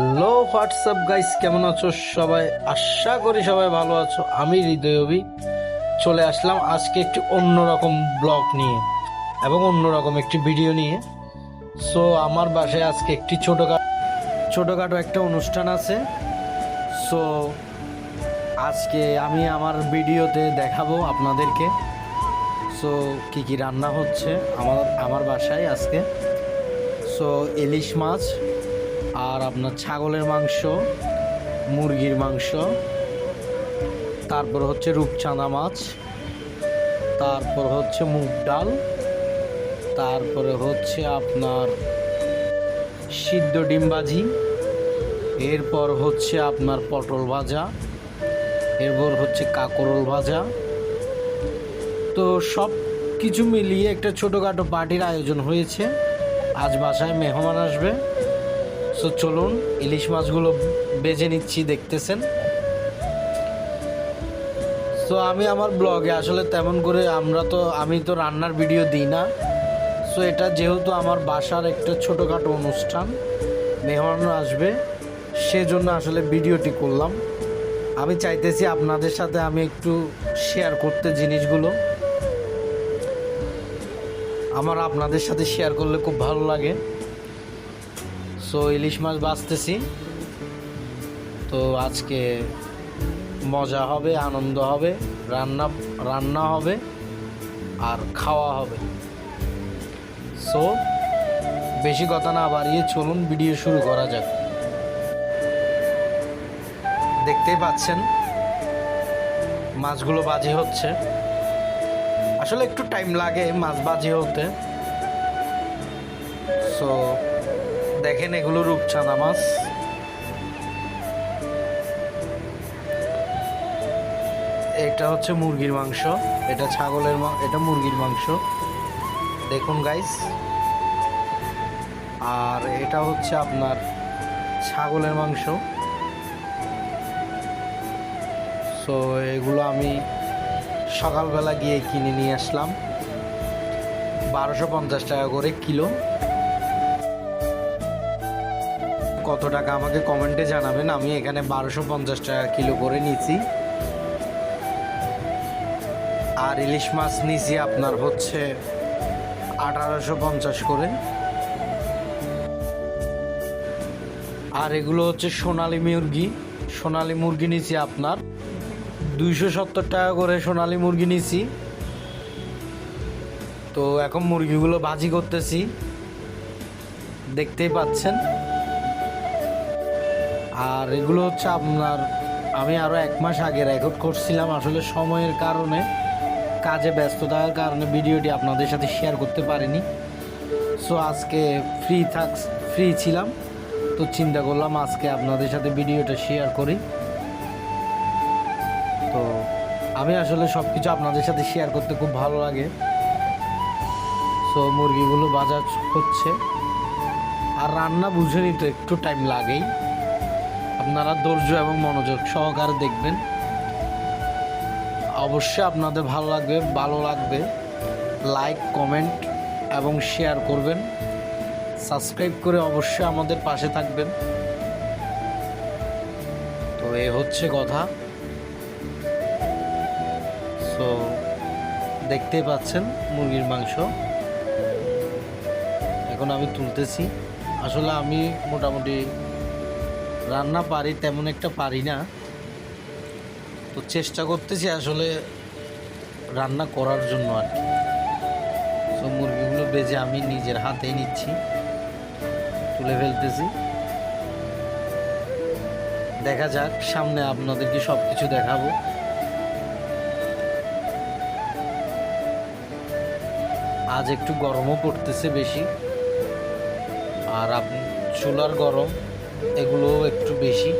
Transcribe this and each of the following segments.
Hello WhatsApp guys, কেমন আছো সবাই? আশা করি সবাই ভালো আছো। আমি হৃদয়বি চলে আসলাম আজকে একটি অন্যরকম ব্লগ নিয়ে এবং অন্যরকম একটি ভিডিও নিয়ে। সো আমার বাসায় আজকে একটি ছোটোখাটো ছোটোখাটো একটা অনুষ্ঠান আছে। সো আজকে আমি আমার ভিডিওতে দেখাবো আপনাদেরকে। সো কি কি রান্না হচ্ছে আমার আমার বাসায় আজকে। সো ইলিশ মাছ আর আপনার ছাগলের মাংস, মুরগির মাংস, তারপর হচ্ছে রূপচাঁদা মাছ, তারপর হচ্ছে মুগ ডাল, তারপরে হচ্ছে আপনার সিদ্ধ ডিম ভাজি, এরপর হচ্ছে আপনার পটল ভাজা, এরপর হচ্ছে কাকরোল ভাজা। তো সব কিছু মিলিয়ে একটা ছোটোখাটো পার্টির আয়োজন হয়েছে। আজ বাসায় মেহমান আসবে। সো চলুন, ইলিশ মাছগুলো বেজে নিচ্ছি, দেখতেছেন? সো আমি আমার ব্লগে আসলে তেমন করে আমরা তো, আমি তো রান্নার ভিডিও দিই না। সো এটা যেহেতু আমার বাসার একটা ছোটোখাটো অনুষ্ঠান, মেহমান আসবে, সেজন্য আসলে ভিডিওটি করলাম। আমি চাইতেছি আপনাদের সাথে আমি একটু শেয়ার করতে জিনিসগুলো। আমার আপনাদের সাথে শেয়ার করলে খুব ভালো লাগে। সো ইলিশ মাছ বাঁচতেছি। তো আজকে মজা হবে, আনন্দ হবে, রান্না রান্না হবে আর খাওয়া হবে। সো বেশি কথা না বাড়িয়ে চলুন, ভিডিও শুরু করা যাক। দেখতেই পাচ্ছেন, মাছগুলো বাজি হচ্ছে। আসলে একটু টাইম লাগে মাছ বাজি হতে। সো দেখেন এগুলো রূপচাঁদা মাছ। এটা হচ্ছে মুরগির মাংস। এটা ছাগলের এটা মুরগির মাংস। দেখুন গাইস আর এটা হচ্ছে আপনার ছাগলের মাংস। সো এগুলো আমি সকালবেলা গিয়ে কিনে নিয়ে আসলাম। বারোশো পঞ্চাশ টাকা করে কিলো। কত টাকা আমাকে কমেন্টে জানাবেন? আমি এখানে বারোশো পঞ্চাশ টাকা কিলো করে নিয়েছি আর ইলিশ মাছ নিয়েছি আপনার হচ্ছে আঠারোশো পঞ্চাশ করে। আর এগুলো হচ্ছে সোনালি মুরগি। সোনালি মুরগি নিয়েছি আপনার। দুইশো সত্তর টাকা করে সোনালি মুরগি নিয়েছি তো এখন মুরগিগুলো ভাজি করতেছি। দেখতেই পাচ্ছেন। আর এগুলো হচ্ছে আপনার, আমি আরও এক মাস আগে রেকর্ড করছিলাম আসলে সময়ের কারণে, কাজে ব্যস্ততার কারণে ভিডিওটি আপনাদের সাথে শেয়ার করতে পারিনি। সো আজকে ফ্রি থাক ফ্রি ছিলাম, তো চিন্তা করলাম আজকে আপনাদের সাথে ভিডিওটা শেয়ার করি। তো আমি আসলে সব কিছু আপনাদের সাথে শেয়ার করতে খুব ভালো লাগে। সো মুরগিগুলো বাজা হচ্ছে। আর রান্না বুঝে নিতে একটু টাইম লাগেই। আপনারা ধৈর্য এবং মনোযোগ সহকারে দেখবেন। অবশ্যই আপনাদের ভালো লাগবে ভালো লাগবে। লাইক কমেন্ট এবং শেয়ার করবেন। সাবস্ক্রাইব করে অবশ্যই আমাদের পাশে থাকবেন। তো এ হচ্ছে কথা। সো দেখতেই পাচ্ছেন মুরগির মাংস। এখন আমি তুলতেছি। আসলে আমি মোটামুটি রান্না পারি, তেমন একটা পারি না। তো চেষ্টা করতেছি আসলে রান্না করার জন্য আর কি। তো মুরগিগুলো বেজে আমি নিজের হাতেই নিচ্ছি। তুলে ফেলতেছি। দেখা যাক, সামনে আপনাদেরকে সব কিছু দেখাবো। আজ একটু গরমও পড়তেছে বেশি। আর চুলার গরম। এগুলোও একটু বেশি।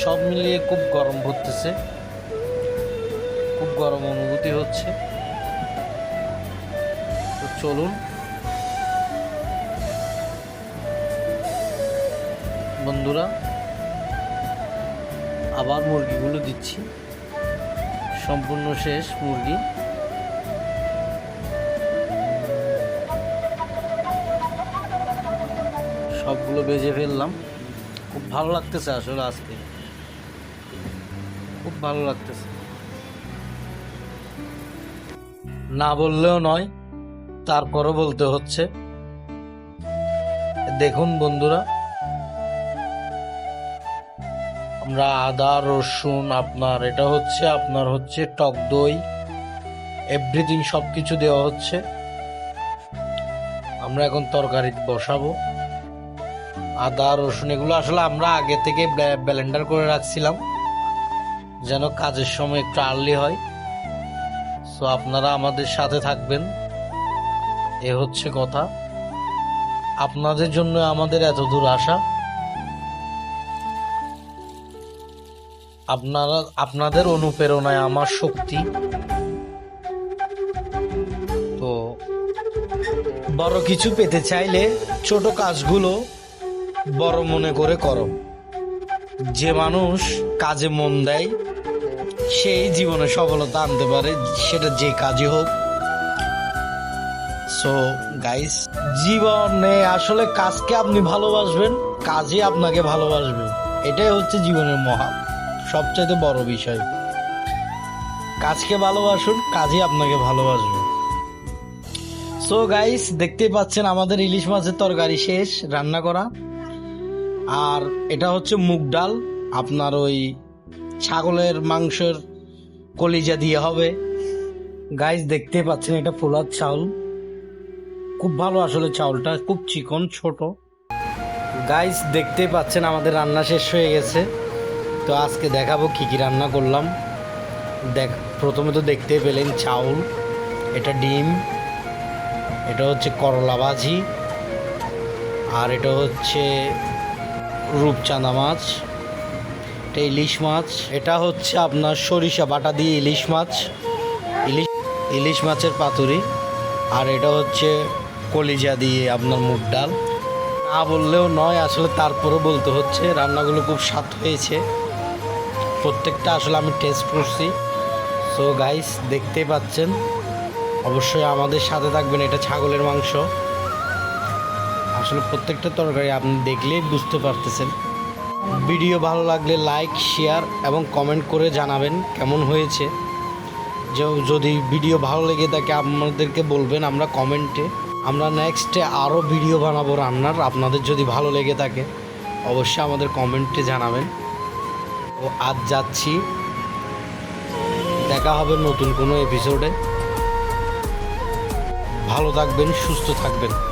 সব মিলিয়ে খুব গরম পড়তেছে। খুব গরম অনুভূতি হচ্ছে। তো চলুন। বন্ধুরা, আবার মুরগিগুলো দিচ্ছি। সম্পূর্ণ শেষ মুরগি। সবগুলো বেজে ফেললাম। খুব ভালো লাগতেছে আসলে আজকে। খুব ভালো লাগতেছে। না বললেও নয়, তারপরও বলতে হচ্ছে। দেখুন বন্ধুরা, আমরা আদা, রসুন, আপনার, এটা হচ্ছে, আপনার হচ্ছে টক দই। এভরিথিং সব কিছু দেওয়া হচ্ছে। আমরা এখন তরকারি বসাবো। আদা, রসুন, এগুলো আসলে আমরা আগে থেকে ব্লেন্ডার করে রাখছিলাম। যেন কাজের সময় একটু আর্লি হয়। সো আপনারা আমাদের সাথে থাকবেন। এ হচ্ছে কথা। আপনাদের জন্য আমাদের এত দূর আসা আপনারা, আপনাদের অনুপ্রেরণায় আমার শক্তি। তো, বড় কিছু পেতে চাইলে ছোট কাজগুলো বড় মনে করে করো। যে মানুষ কাজে মন দেয়, সেই জীবনে সফলতা আনতে পারে, সেটা যে কাজই হোক। সো গাইস জীবনে আসলে কাজকে আপনি ভালোবাসবেন, কাজই আপনাকে ভালোবাসবে। এটাই হচ্ছে জীবনের মহা, সবচাইতে বড় বিষয়। কাজকে ভালোবাসুন, কাজই আপনাকে ভালোবাসবে। সো গাইস দেখতেই পাচ্ছেন আমাদের ইলিশ মাছের তরকারি শেষ, রান্না করা। আর এটা হচ্ছে মুগ ডাল। আপনার ওই ছাগলের মাংসের কলিজা দিয়ে হবে। গাইজ দেখতে পাচ্ছেন এটা পোলার চাউল। খুব ভালো আসলে চাউলটা, খুব চিকন, ছোট। গাইস দেখতে পাচ্ছেন আমাদের রান্না শেষ হয়ে গেছে। তো আজকে দেখাবো কি কি রান্না করলাম। দেখ, প্রথমে তো দেখতে পেলেন চাউল, এটা ডিম, এটা হচ্ছে করলা ভাজি, আর এটা হচ্ছে রূপচাঁদা মাছ, এটা ইলিশ মাছ। এটা হচ্ছে আপনার সরিষা বাটা দিয়ে ইলিশ মাছ। ইলিশ ইলিশ মাছের পাতুরি। আর এটা হচ্ছে কলিজা দিয়ে আপনার মুগ ডাল। না বললেও নয়, আসলে তারপরেও বলতে হচ্ছে, রান্নাগুলো খুব স্বাদ হয়েছে। প্রত্যেকটা আসলে আমি টেস্ট করছি। সো গাইস দেখতেই পাচ্ছেন। অবশ্যই আমাদের সাথে থাকবেন, এটা ছাগলের মাংস। আসলে প্রত্যেকটা তরকারি আপনি দেখলেই বুঝতে পারতেছেন। ভিডিও ভালো লাগলে লাইক শেয়ার এবং কমেন্ট করে জানাবেন কেমন হয়েছে। যে, যদি ভিডিও ভালো লেগে থাকে আপনাদেরকে বলবেন আমরা কমেন্টে আমরা নেক্সটে আরও ভিডিও বানাবো রান্নার, আপনাদের যদি ভালো লেগে থাকে, অবশ্যই আমাদের কমেন্টে জানাবেন। ও আজ যাচ্ছি। দেখা হবে নতুন কোনো এপিসোডে ভালো থাকবেন, সুস্থ থাকবেন।